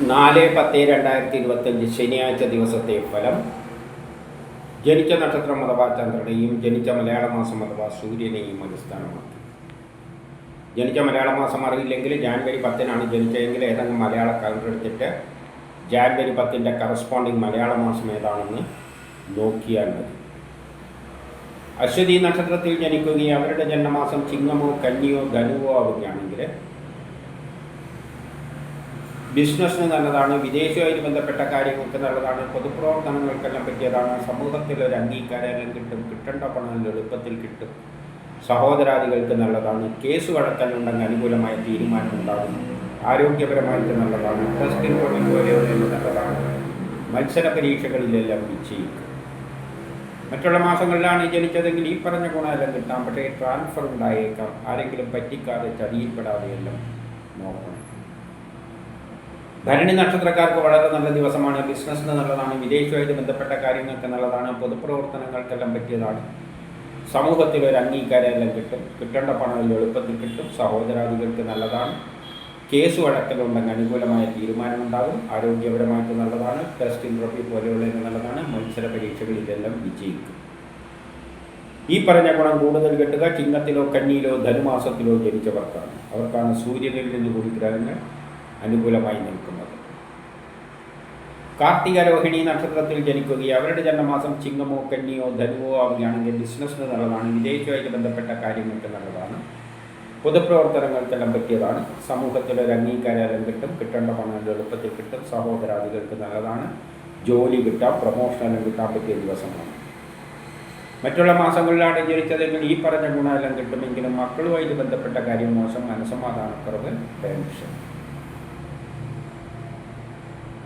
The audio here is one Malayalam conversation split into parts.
നാല് പത്ത് രണ്ടായിരത്തി ഇരുപത്തഞ്ച് ശനിയാഴ്ച ദിവസത്തെ ഫലം. ജനിച്ച നക്ഷത്രം അഥവാ ചന്ദ്രനെയും ജനിച്ച മലയാള മാസം അഥവാ സൂര്യനെയും അടിസ്ഥാനമാക്കി. ജനിച്ച മലയാള മാസം അറിയില്ലെങ്കിൽ ജാനുവരി പത്തിനാണ് ജനിച്ചതെങ്കിൽ ഏതെങ്കിലും മലയാള കലണ്ടർ എടുത്തിട്ട് ജാനുവരി പത്തിന്റെ കറസ്പോണ്ടിങ് മലയാള മാസം ഏതാണെന്ന് നോക്കിയാൽ മതി. അശ്വതി നക്ഷത്രത്തിൽ ജനിക്കുകയും അവരുടെ ജന്മമാസം ചിങ്ങമോ കന്നിയോ ധനുവോ ആവുകയാണെങ്കിൽ ബിസിനസ്സിന് നല്ലതാണ് വിദേശവുമായിട്ട് ബന്ധപ്പെട്ട കാര്യങ്ങൾക്ക് നല്ലതാണ് പൊതുപ്രവർത്തനങ്ങൾക്കെല്ലാം പറ്റിയതാണ് സമൂഹത്തിൽ ഒരു അംഗീകാരം കിട്ടും കിട്ടേണ്ട പണം എളുപ്പത്തിൽ കിട്ടും. സഹോദരാദികൾക്ക് നല്ലതാണ് കേസ് വഴക്കലുണ്ടെങ്കിൽ അനുകൂലമായ തീരുമാനം ഉണ്ടാകും. ആരോഗ്യപരമായിട്ട് നല്ലതാണ് ടെസ്റ്റിംഗ് പോലെയുള്ള നല്ലതാണ്. മത്സര പരീക്ഷകളിലെല്ലാം വിജയിക്കും മറ്റുള്ള മാസങ്ങളിലാണ് ജനിച്ചതെങ്കിൽ ഈ പറഞ്ഞ ഗുണമെല്ലാം കിട്ടാം പക്ഷേ ട്രാൻസ്ഫർ ഉണ്ടായേക്കാം. ആരെങ്കിലും പറ്റിക്കാതെ ചതിയിൽപ്പെടാതെയെല്ലാം നോക്കണം. ഭരണി നക്ഷത്രക്കാർക്ക് വളരെ നല്ല ദിവസമാണ്. ബിസിനസ്സിന് നല്ലതാണ്. വിദേശവുമായിട്ട് ബന്ധപ്പെട്ട കാര്യങ്ങൾക്ക് നല്ലതാണ്. പൊതുപ്രവർത്തനങ്ങൾക്കെല്ലാം പറ്റിയതാണ്. സമൂഹത്തിൽ ഒരു അംഗീകാരമെല്ലാം കിട്ടും. കിട്ടേണ്ട പണം എളുപ്പത്തിൽ കിട്ടും. സഹോദരാദികൾക്ക് നല്ലതാണ്. കേസ് വഴക്കലുണ്ടെങ്കിൽ അനുകൂലമായ തീരുമാനമുണ്ടാകും. ആരോഗ്യപരമായിട്ട് നല്ലതാണ്. ടെസ്റ്റ് ഇൻട്രോഫി പോലെയുള്ളതിന് നല്ലതാണ്. മത്സര പരീക്ഷകളിലെല്ലാം വിജയിക്കും. ഈ പറഞ്ഞ ഗുണം കൂടുതൽ കിട്ടുക ചിങ്ങത്തിലോ കന്നിയിലോ ധനുമാസത്തിലോ ജനിച്ചവർക്കാണ്. അവർക്കാണ് സൂര്യനിൽ നിന്ന് കൂടി ഗ്രഹങ്ങൾ. അനുകൂലമായി നിൽക്കുന്നത്. കാർത്തിക രോഹിണി നക്ഷത്രത്തിൽ ജനിക്കുകയും അവരുടെ ജന്മമാസം ചിങ്ങമോ കന്നിയോ ധനുവോ ആവുകയാണെങ്കിൽ ബിസിനസ്സിന് നല്ലതാണ് വിദേശവുമായിട്ട് ബന്ധപ്പെട്ട കാര്യങ്ങൾക്ക് നല്ലതാണ്. പൊതുപ്രവർത്തനങ്ങൾക്കെല്ലാം പറ്റിയതാണ്. സമൂഹത്തിൽ ഒരു അംഗീകാരം കിട്ടും കിട്ടേണ്ട പണം എളുപ്പത്തിൽ കിട്ടും സഹോദരാദികൾക്ക് നല്ലതാണ്. ജോലി കിട്ടാം പ്രമോഷനെല്ലാം കിട്ടാൻ പറ്റിയ ദിവസമാണ്. മറ്റുള്ള മാസങ്ങളിലാണ് ജനിച്ചതെങ്കിൽ ഈ പറഞ്ഞ ഗുണമെല്ലാം കിട്ടുമെങ്കിലും മക്കളുമായിട്ട് ബന്ധപ്പെട്ട കാര്യം മോശം മനസ്സമാധാനക്കുറവ് ടെൻഷൻ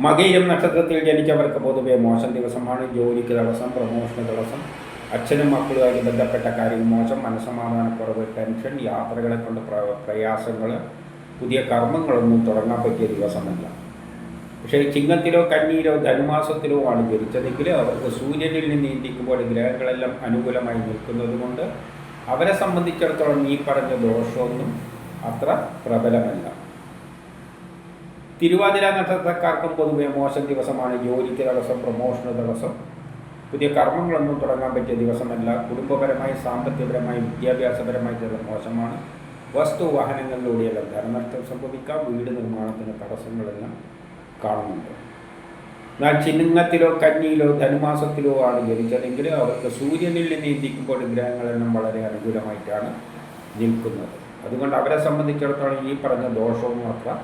മകയിലും നക്ഷത്രത്തിൽ ജനിച്ചവർക്ക് പൊതുവെ മോശം ദിവസമാണ്. ജോലിക്ക് തടസ്സം പ്രമോഷന് തടസ്സം അച്ഛനും മക്കളുമായി ബന്ധപ്പെട്ട കാര്യം മോശം മനസ്സമാധാനക്കുറവ് ടെൻഷൻ യാത്രകളെ കൊണ്ട് പ്ര- പ്രയാസങ്ങൾ പുതിയ കർമ്മങ്ങളൊന്നും തുടങ്ങാൻ പറ്റിയ ദിവസമല്ല. പക്ഷേ ചിങ്ങത്തിലോ കന്നിയിലോ ധനുമാസത്തിലോ ആണ് ജനിച്ചതെങ്കിൽ അവർക്ക് സൂര്യനിൽ നിന്ന് ഇന്ത്യക്കുമ്പോൾ ഗ്രഹങ്ങളെല്ലാം അനുകൂലമായി നിൽക്കുന്നത് കൊണ്ട് അവരെ സംബന്ധിച്ചിടത്തോളം ഈ പറഞ്ഞ ദോഷമൊന്നും അത്ര പ്രബലമല്ല. തിരുവാതിര നക്ഷത്രക്കാർക്കും പൊതുവെ മോശം ദിവസമാണ്. ജോലിക്ക് ദിവസം പ്രൊമോഷന് ദിവസം. പുതിയ കർമ്മങ്ങളൊന്നും തുടങ്ങാൻ പറ്റിയ ദിവസമല്ല. കുടുംബപരമായി സാമ്പത്തികപരമായി വിദ്യാഭ്യാസപരമായി ചിലത് മോശമാണ്. വസ്തു വാഹനങ്ങളിലൂടെയെല്ലാം ധനനഷ്ടം സംഭവിക്കാം. വീട് നിർമ്മാണത്തിന് തടസ്സങ്ങളെല്ലാം കാണുന്നുണ്ട്. എന്നാൽ ചിഹ്നത്തിലോ കന്നിയിലോ ധനുമാസത്തിലോ ആണ് ജനിച്ചതെങ്കിൽ അവർക്ക് സൂര്യനിൽ നിന്ന് ഇന്ത്യക്കുമ്പോൾ ഗ്രഹങ്ങളെല്ലാം വളരെ അനുകൂലമായിട്ടാണ് നിൽക്കുന്നത്. അതുകൊണ്ട് അവരെ സംബന്ധിച്ചിടത്തോളം ഈ പറഞ്ഞ ദോഷവും അത്ര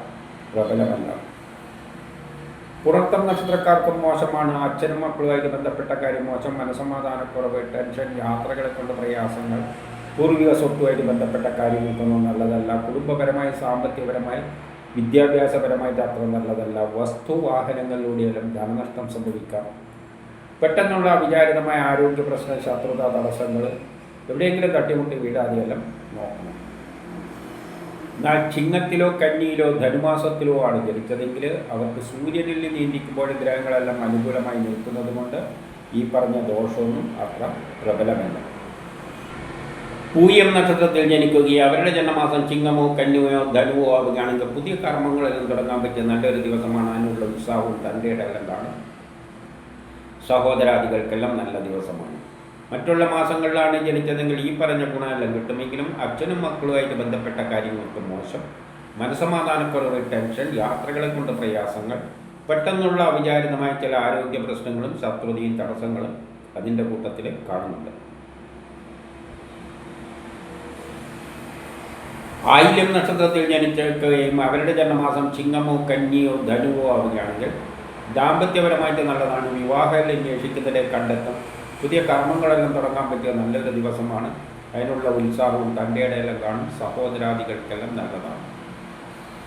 പ്രബലമല്ല. പുറത്തം നക്ഷത്രക്കാർക്കും മോശമാണ്. അച്ഛനും മക്കളുമായിട്ട് ബന്ധപ്പെട്ട കാര്യം മോശം. മനസമാധാനക്കുറവ് ടെൻഷൻ യാത്രകളെ കൊണ്ട് പ്രയാസങ്ങൾ പൂർവിക സ്വത്തുമായിട്ട് ബന്ധപ്പെട്ട കാര്യങ്ങൾക്കൊന്നും നല്ലതല്ല. കുടുംബപരമായി സാമ്പത്തികപരമായി വിദ്യാഭ്യാസപരമായിട്ട് അത്ര നല്ലതല്ല. വസ്തു വാഹനങ്ങളിലൂടെയെല്ലാം ധനനഷ്ടം സംഭവിക്കാം. പെട്ടെന്നുള്ള അവിചാരിതമായ ആരോഗ്യ പ്രശ്ന ശത്രുത തടസ്സങ്ങൾ എവിടെയെങ്കിലും തട്ടിമുട്ടി വീഴാതെയെല്ലാം നോക്കണം. എന്നാൽ ചിങ്ങത്തിലോ കന്നിയിലോ ധനുമാസത്തിലോ ആണ് ജനിച്ചതെങ്കിൽ അവർക്ക് സൂര്യനിൽ നിന്ന് ഇന്ത്യക്കുമ്പോൾ ഗ്രഹങ്ങളെല്ലാം അനുകൂലമായി നിൽക്കുന്നത് കൊണ്ട് ഈ പറഞ്ഞ ദോഷമൊന്നും അത്ര പ്രബലമല്ല. പൂയം നക്ഷത്രത്തിൽ ജനിക്കുകയും അവരുടെ ജന്മമാസം ചിങ്ങമോ കന്നിയോ ധനുവോ ആവുകയാണെങ്കിൽ പുതിയ കർമ്മങ്ങളെല്ലാം തുടങ്ങാൻ പറ്റിയ നല്ലൊരു ദിവസമാണ് അതിനുള്ള ഉത്സാഹവും തന്റെ ഇടകളെന്താണ് സഹോദരാദികൾക്കെല്ലാം നല്ല ദിവസമാണ്. മറ്റുള്ള മാസങ്ങളിലാണ് ജനിച്ചതെങ്കിൽ ഈ പറഞ്ഞ ഗുണമെല്ലാം കിട്ടുമെങ്കിലും അച്ഛനും മക്കളുമായിട്ട് ബന്ധപ്പെട്ട കാര്യങ്ങൾക്ക് മോശം മനസമാധാനക്കുറവ് ടെൻഷൻ യാത്രകളെ കൊണ്ട് പ്രയാസങ്ങൾ പെട്ടെന്നുള്ള അവിചാരിതമായ ചില ആരോഗ്യ പ്രശ്നങ്ങളും ശത്രുതയും തടസ്സങ്ങളും അതിന്റെ കൂട്ടത്തിൽ കാണുന്നുണ്ട്. ആയില്യം നക്ഷത്രത്തിൽ ജനിച്ചേക്കുകയും അവരുടെ ജന്മമാസം ചിങ്ങമോ കന്നിയോ ധനുവോ ആവുകയാണെങ്കിൽ ദാമ്പത്യപരമായിട്ട് നല്ലതാണ്. വിവാഹം അന്വേഷിക്കുന്നതിലെ കണ്ടെത്തും. പുതിയ കർമ്മങ്ങളെല്ലാം തുടങ്ങാൻ പറ്റിയ നല്ലൊരു ദിവസമാണ്. അതിനുള്ള ഉത്സാഹവും തന്റെ കാണും. സഹോദരാദികൾക്കെല്ലാം നല്ലതാണ്.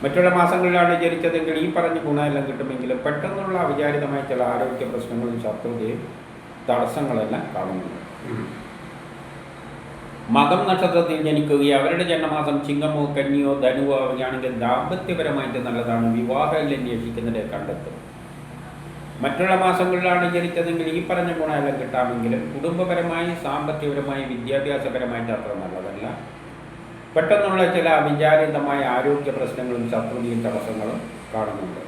മറ്റുള്ള മാസങ്ങളിലാണ് ജനിച്ചതെങ്കിൽ ഈ പറഞ്ഞ ഗുണമെല്ലാം കിട്ടുമെങ്കിലും പെട്ടെന്നുള്ള അവിചാരിതമായ ചില ആരോഗ്യ പ്രശ്നങ്ങളും ശത്രുതയും തടസ്സങ്ങളെല്ലാം കാണുന്നുണ്ട്. മകം നക്ഷത്രത്തിൽ ജനിക്കുകയും അവരുടെ ജന്മമാസം ചിങ്ങമോ കന്നിയോ ധനുവോ ആവുകയാണെങ്കിൽ ദാമ്പത്യപരമായിട്ട് നല്ലതാണ്. വിവാഹം അന്വേഷിക്കുന്നതിനെ കണ്ടെത്തും. മറ്റുള്ള മാസങ്ങളിലാണ് ജനിച്ചതെങ്കിൽ ഈ പറഞ്ഞ ഗുണമെല്ലാം കിട്ടാമെങ്കിലും കുടുംബപരമായി സാമ്പത്തികപരമായി വിദ്യാഭ്യാസപരമായിട്ട് അത്ര നല്ലതല്ല. പെട്ടെന്നുള്ള ചില അവിചാരിതമായ ആരോഗ്യ പ്രശ്നങ്ങളും ശത്രുതയും തടസ്സങ്ങളും കാണുന്നുണ്ട്.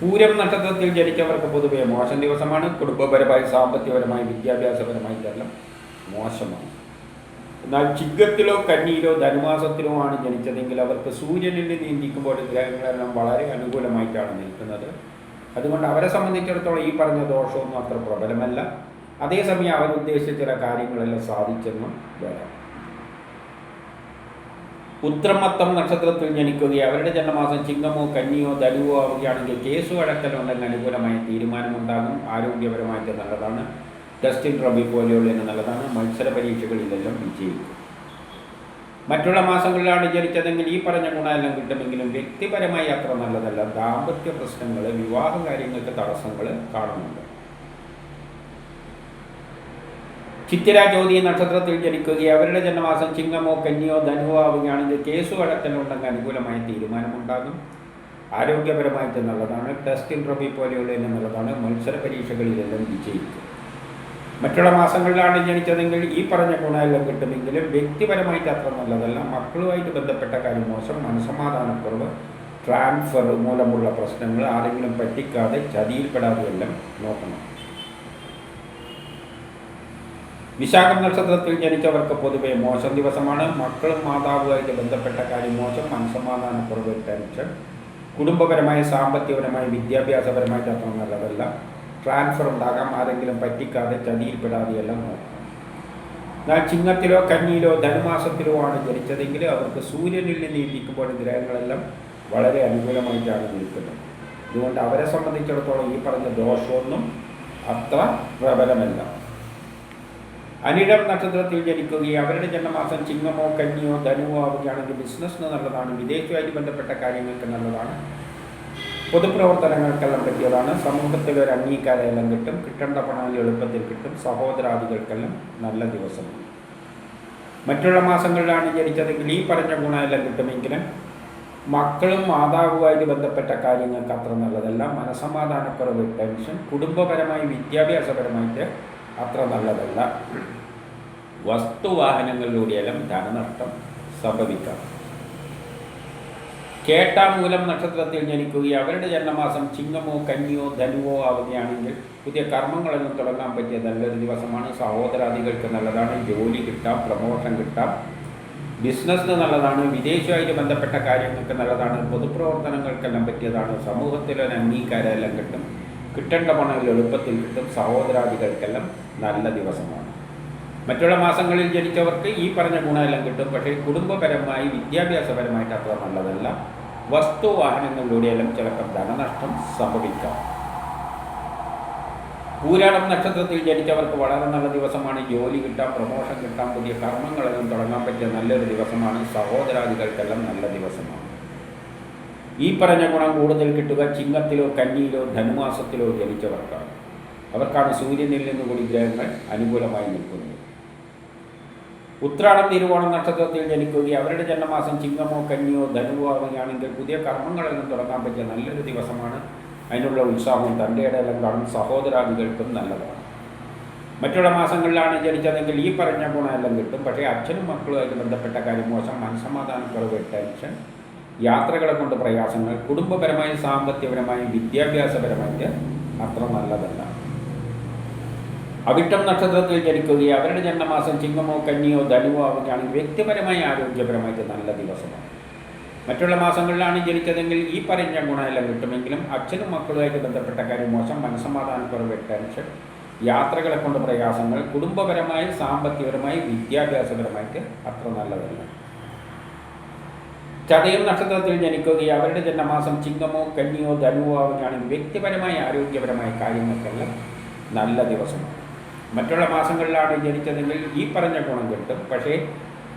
പൂരം നക്ഷത്രത്തിൽ ജനിച്ചവർക്ക് പൊതുവെ മോശം ദിവസമാണ്. കുടുംബപരമായി സാമ്പത്തികപരമായി വിദ്യാഭ്യാസപരമായി ഇതെല്ലാം മോശമാണ്. എന്നാൽ ചിങ്ങത്തിലോ കന്നിയിലോ ധനുമാസത്തിലോ ആണ് ജനിച്ചതെങ്കിൽ അവർക്ക് സൂര്യനിൽ നീന്തിക്കുമ്പോൾ ഗ്രഹങ്ങളെല്ലാം വളരെ അനുകൂലമായിട്ടാണ് നിൽക്കുന്നത്. അതുകൊണ്ട് അവരെ സംബന്ധിച്ചിടത്തോളം ഈ പറഞ്ഞ ദോഷമൊന്നും അത്ര പ്രബലമല്ല. അതേസമയം അവരുദ്ദേശിച്ച ചില കാര്യങ്ങളെല്ലാം സാധിച്ചെന്നും വരാം ഉത്രമത്തം നക്ഷത്രത്തിൽ ജനിക്കുകയും അവരുടെ ജന്മമാസം ചിങ്ങമോ കന്നിയോ ധനുവോ ആവുകയാണെങ്കിൽ കേസ് വഴക്കലുണ്ടെങ്കിൽ അനുകൂലമായ തീരുമാനമുണ്ടാകും. ആരോഗ്യപരമായിട്ട് നല്ലതാണ്. ടെസ്റ്റിൻ റബി പോലെയുള്ള നല്ലതാണ്. മത്സര പരീക്ഷകളിലെല്ലാം വിജയിക്കും. മറ്റുള്ള മാസങ്ങളിലാണ് ജനിച്ചതെങ്കിൽ ഈ പറഞ്ഞ ഗുണമെല്ലാം കിട്ടുമെങ്കിലും വ്യക്തിപരമായി അത്ര നല്ലതല്ല. ദാമ്പത്യ പ്രശ്നങ്ങൾ വിവാഹ കാര്യങ്ങൾക്ക് തടസ്സങ്ങൾ കാണുന്നുണ്ട്. ചിത്തിര ജ്യോതി നക്ഷത്രത്തിൽ ജനിക്കുകയും അവരുടെ ജന്മമാസം ചിങ്ങമോ കന്നിയോ ധനുവോ ആവുകയാണെങ്കിൽ കേസ് വഴക്കലുണ്ടെങ്കിൽ അനുകൂലമായ തീരുമാനമുണ്ടാകും. ആരോഗ്യപരമായിട്ട് നല്ലതാണ്. ടെസ്റ്റ് റബി പോലെയുള്ള നല്ലതാണ്. മത്സര പരീക്ഷകളിലെല്ലാം വിജയിക്കും. മറ്റുള്ള മാസങ്ങളിലാണ് ജനിച്ചതെങ്കിൽ ഈ പറഞ്ഞ ഗുണമെല്ലാം കിട്ടുമെങ്കിലും വ്യക്തിപരമായിട്ട് അത്ര നല്ലതല്ല. മക്കളുമായിട്ട് ബന്ധപ്പെട്ട കാര്യം മോശം. മനസമാധാനക്കുറവ് ട്രാൻസ്ഫർ മൂലമുള്ള പ്രശ്നങ്ങൾ ആരെങ്കിലും പറ്റിക്കാതെ ചതിയിൽപ്പെടാതെയെല്ലാം നോക്കണം. വിശാഖം നക്ഷത്രത്തിൽ ജനിച്ചവർക്ക് പൊതുവെ മോശം ദിവസമാണ്. മക്കളും മാതാവുമായിട്ട് ബന്ധപ്പെട്ട കാര്യം മോശം. മനസമാധാനക്കുറവ് ടെൻഷൻ കുടുംബപരമായി സാമ്പത്തികപരമായി വിദ്യാഭ്യാസപരമായിട്ട് അത്ര നല്ലതല്ല. ട്രാൻസ്ഫർ ഉണ്ടാകാം ആരെങ്കിലും പറ്റിക്കാതെ ചതിയിൽപ്പെടാതെയെല്ലാം നോക്കും. എന്നാൽ ചിങ്ങത്തിലോ കന്നിയിലോ ധനുമാസത്തിലോ ആണ് ജനിച്ചതെങ്കിൽ അവർക്ക് സൂര്യനിൽ നിന്ന് ഇരിക്കുമ്പോൾ ഗ്രഹങ്ങളെല്ലാം വളരെ അനുകൂലമായിട്ടാണ് നിൽക്കുന്നത് അതുകൊണ്ട് അവരെ സംബന്ധിച്ചിടത്തോളം ഈ പറഞ്ഞ ദോഷമൊന്നും അത്ര പ്രബലമല്ല. അനിഴം നക്ഷത്രത്തിൽ ജനിക്കുകയും അവരുടെ ജന്മമാസം ചിങ്ങമോ കന്നിയോ ധനുവോ ആവുകയാണെങ്കിൽ ബിസിനസ്സിന് നല്ലതാണ് വിദേശമായിട്ട് ബന്ധപ്പെട്ട കാര്യങ്ങൾക്ക് നല്ലതാണ്. പൊതുപ്രവർത്തനങ്ങൾക്കെല്ലാം പറ്റിയതാണ് സമൂഹത്തിൽ ഒരു അംഗീകാരമെല്ലാം കിട്ടും. കിട്ടേണ്ട പണം എളുപ്പത്തിൽ കിട്ടും. സഹോദരാദികൾക്കെല്ലാം നല്ല ദിവസമാണ് മറ്റുള്ള മാസങ്ങളിലാണ് ജനിച്ചതെങ്കിൽ ഈ പറഞ്ഞ ഗുണമെല്ലാം കിട്ടുമെങ്കിലും മക്കളും മാതാവുമായിട്ട് ബന്ധപ്പെട്ട കാര്യങ്ങൾക്ക് അത്ര നല്ലതല്ല. മനസമാധാനക്കുറവ് ടെൻഷൻ കുടുംബപരമായി വിദ്യാഭ്യാസപരമായിട്ട് അത്ര നല്ലതല്ല. വസ്തുവാഹനങ്ങളിലൂടെയെല്ലാം ധനനഷ്ടം സംഭവിക്കാം. കേട്ടാമൂലം നക്ഷത്രത്തിൽ ജനിക്കുകയും അവരുടെ ജന്മമാസം ചിങ്ങമോ കന്നിയോ ധനുവോ ആവുകയാണെങ്കിൽ പുതിയ കർമ്മങ്ങളൊന്നും തുടങ്ങാൻ പറ്റിയ നല്ലൊരു ദിവസമാണ്. സഹോദരാദികൾക്ക് നല്ലതാണ്. ജോലി കിട്ടാം പ്രമോഷൻ കിട്ടാം. ബിസിനസ്സിന് നല്ലതാണ്. വിദേശവുമായിട്ട് ബന്ധപ്പെട്ട കാര്യങ്ങൾക്ക് നല്ലതാണ്. പൊതുപ്രവർത്തനങ്ങൾക്കെല്ലാം പറ്റിയതാണ്. സമൂഹത്തിലൊരു അംഗീകാരമെല്ലാം കിട്ടും. കിട്ടേണ്ട പണം എളുപ്പത്തിൽ കിട്ടും. സഹോദരാദികൾക്കെല്ലാം നല്ല ദിവസമാണ്. മറ്റുള്ള മാസങ്ങളിൽ ജനിച്ചവർക്ക് ഈ പറഞ്ഞ ഗുണമെല്ലാം കിട്ടും. പക്ഷേ കുടുംബപരമായി വിദ്യാഭ്യാസപരമായിട്ട് അത്ര നല്ലതല്ല. വസ്തു വാഹനങ്ങളിലൂടെയെല്ലാം ചിലപ്പോൾ ധനനഷ്ടം സംഭവിക്കാം. പൂരാടം നക്ഷത്രത്തിൽ ജനിച്ചവർക്ക് വളരെ നല്ല ദിവസമാണ്. ജോലി കിട്ടാം പ്രമോഷൻ കിട്ടാം പുതിയ കർമ്മങ്ങളെല്ലാം തുടങ്ങാൻ പറ്റിയ നല്ലൊരു ദിവസമാണ്. സഹോദരാദികൾക്കെല്ലാം നല്ല ദിവസമാണ്. ഈ പറഞ്ഞ ഗുണം കൂടുതൽ കിട്ടുക ചിങ്ങത്തിലോ കന്നിയിലോ ധനുമാസത്തിലോ ജനിച്ചവർക്കാണ്. അവർക്കാണ് സൂര്യനിൽ നിന്ന് കൂടി ഗ്രഹങ്ങൾ അനുകൂലമായി നിൽക്കുന്നത്. ഉത്രാടം തിരുവോണം നക്ഷത്രത്തിൽ ജനിക്കുകയും അവരുടെ ജന്മമാസം ചിങ്ങമോ കന്നിയോ ധനുവോ ആവുകയാണെങ്കിൽ പുതിയ കർമ്മങ്ങളെല്ലാം തുടങ്ങാൻ പറ്റിയ നല്ലൊരു ദിവസമാണ്. അതിനുള്ള ഉത്സാഹവും തന്റെ ഇടയിലും കാണും. സഹോദരാദികൾക്കും നല്ലതാണ്. മറ്റുള്ള മാസങ്ങളിലാണ് ജനിച്ചതെങ്കിൽ ഈ പറഞ്ഞ ഗുണമെല്ലാം കിട്ടും. പക്ഷേ അച്ഛനും മക്കളുമായിട്ട് ബന്ധപ്പെട്ട കാര്യം മോശം. മനസ്സമാധാനക്കുറവ് ടെൻഷൻ യാത്രകളെ കൊണ്ട് പ്രയാസങ്ങൾ കുടുംബപരമായും സാമ്പത്തികപരമായും വിദ്യാഭ്യാസപരമായിട്ട് അത്ര നല്ലതല്ല. അവിട്ടം നക്ഷത്രത്തിൽ ജനിക്കുകയും അവരുടെ ജന്മമാസം ചിങ്ങമോ കന്നിയോ ധനുവോ ആവുകയാണെങ്കിൽ വ്യക്തിപരമായി ആരോഗ്യപരമായിട്ട് നല്ല ദിവസമാണ്. മറ്റുള്ള മാസങ്ങളിലാണ് ജനിച്ചതെങ്കിൽ ഈ പറഞ്ഞ ഗുണമെല്ലാം കിട്ടുമെങ്കിലും അച്ഛനും മക്കളുമായിട്ട് ബന്ധപ്പെട്ട കാര്യം മോശം മനസ്സമാധാനക്കുറവ് ടെൻഷൻ യാത്രകളെ കൊണ്ട് പ്രയാസങ്ങൾ കുടുംബപരമായി സാമ്പത്തികപരമായി വിദ്യാഭ്യാസപരമായിട്ട് അത്ര നല്ലതല്ല. ചതയം നക്ഷത്രത്തിൽ ജനിക്കുകയും അവരുടെ ജന്മമാസം ചിങ്ങമോ കന്നിയോ ധനുവോ ആവുകയാണെങ്കിൽ വ്യക്തിപരമായി ആരോഗ്യപരമായ കാര്യങ്ങൾക്കെല്ലാം നല്ല ദിവസമാണ്. മറ്റുള്ള മാസങ്ങളിലാണ് ജനിച്ചതെങ്കിൽ ഈ പറഞ്ഞ ഗുണം കിട്ടും. പക്ഷേ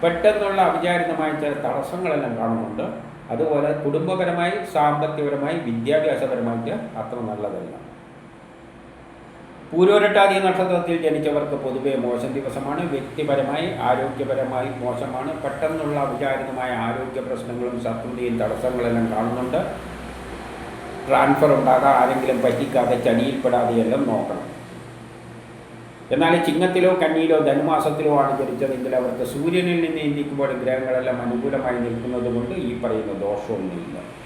പെട്ടെന്നുള്ള അവിചാരിതമായ ചില തടസ്സങ്ങളെല്ലാം കാണുന്നുണ്ട്. അതുപോലെ കുടുംബപരമായി സാമ്പത്തികപരമായി വിദ്യാഭ്യാസപരമായിട്ട് അത്ര നല്ലതല്ല. പൂരോരട്ടാതി നക്ഷത്രത്തിൽ ജനിച്ചവർക്ക് പൊതുവെ മോശം ദിവസമാണ്. വ്യക്തിപരമായി ആരോഗ്യപരമായി മോശമാണ്. പെട്ടെന്നുള്ള അവിചാരിതമായ ആരോഗ്യ പ്രശ്നങ്ങളും ശത്രുതയും തടസ്സങ്ങളെല്ലാം കാണുന്നുണ്ട്. ട്രാൻസ്ഫർ ഉണ്ടാകാം ആരെങ്കിലും പറ്റിക്കാതെ ചടിയിൽപ്പെടാതെയെല്ലാം നോക്കണം. എന്നാൽ ചിങ്ങത്തിലോ കന്നിയിലോ ധനുമാസത്തിലോ ആണ് ജനിച്ചതെങ്കിൽ അവർക്ക് സൂര്യനിൽ നിന്ന് ഇന്ത്യക്കുമ്പോൾ ഗ്രഹങ്ങളെല്ലാം അനുകൂലമായി നിൽക്കുന്നത് കൊണ്ട് ഈ പറയുന്ന ദോഷമൊന്നുമില്ല.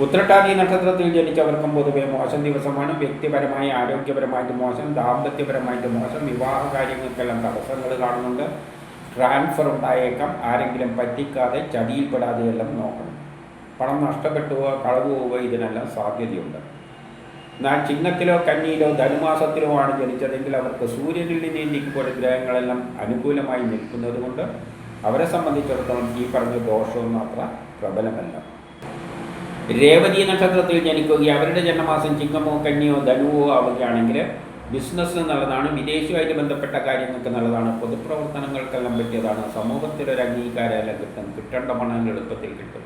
ഉത്രട്ടാതി നക്ഷത്രത്തിൽ ജനിച്ചവർക്കും പൊതുവെ മോശം ദിവസമാണ്. വ്യക്തിപരമായി ആരോഗ്യപരമായിട്ട് മോശം ദാമ്പത്യപരമായിട്ട് മോശം വിവാഹ കാര്യങ്ങൾക്കെല്ലാം തടസ്സങ്ങൾ കാണുന്നുണ്ട്. ട്രാൻസ്ഫർ ഉണ്ടായേക്കാം. ആരെങ്കിലും പറ്റിക്കാതെ ചതിയിൽപ്പെടാതെയെല്ലാം നോക്കണം. പണം നഷ്ടപ്പെട്ടു പോവുക കളവ് പോവുക ഇതിനെല്ലാം സാധ്യതയുണ്ട്. എന്നാൽ ചിങ്ങത്തിലോ കന്നിയിലോ ധനുമാസത്തിലോ ആണ് ജനിച്ചതെങ്കിൽ അവർക്ക് സൂര്യനിൽ നീന്തിക്കുമ്പോൾ ഗ്രഹങ്ങളെല്ലാം അനുകൂലമായി നിൽക്കുന്നത് കൊണ്ട് അവരെ സംബന്ധിച്ചിടത്തോളം ഈ പറഞ്ഞ ദോഷമൊന്നും അത്ര പ്രബലമല്ല. രേവതി നക്ഷത്രത്തിൽ ജനിക്കുകയും അവരുടെ ജന്മമാസം ചിങ്ങമോ കന്നിയോ ധനുവോ ആവുകയാണെങ്കിൽ ബിസിനസ് നല്ലതാണ് വിദേശവുമായിട്ട് ബന്ധപ്പെട്ട കാര്യങ്ങൾക്ക് നല്ലതാണ് പൊതുപ്രവർത്തനങ്ങൾക്കെല്ലാം പറ്റിയതാണ്. സമൂഹത്തിലൊരു അംഗീകാരമെല്ലാം കിട്ടും കിട്ടേണ്ട പണം എളുപ്പത്തിൽ കിട്ടും.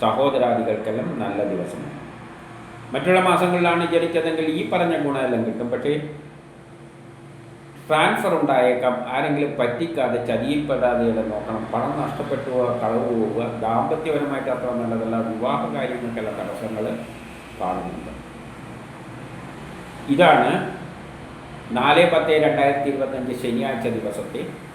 സഹോദരാദികൾക്കെല്ലാം നല്ല ദിവസമാണ് മറ്റുള്ള മാസങ്ങളിലാണ് ജനിച്ചതെങ്കിൽ ഈ പറഞ്ഞ ഗുണമെല്ലാം കിട്ടും. പക്ഷേ ട്രാൻസ്ഫർ ഉണ്ടായേക്കാം. ആരെങ്കിലും പറ്റിക്കാതെ ചതിയിൽപ്പെടാതെ നോക്കണം. പണം നഷ്ടപ്പെട്ടു പോവുക കളവ് പോവുക ദാമ്പത്യപരമായിട്ട് അത്ര നല്ലതല്ല. വിവാഹ കാര്യങ്ങൾക്കെല്ലാം തടസ്സങ്ങൾ കാണുന്നുണ്ട്. ഇതാണ് നാല് പത്ത് രണ്ടായിരത്തി ഇരുപത്തഞ്ച് ശനിയാഴ്ച ദിവസത്തെ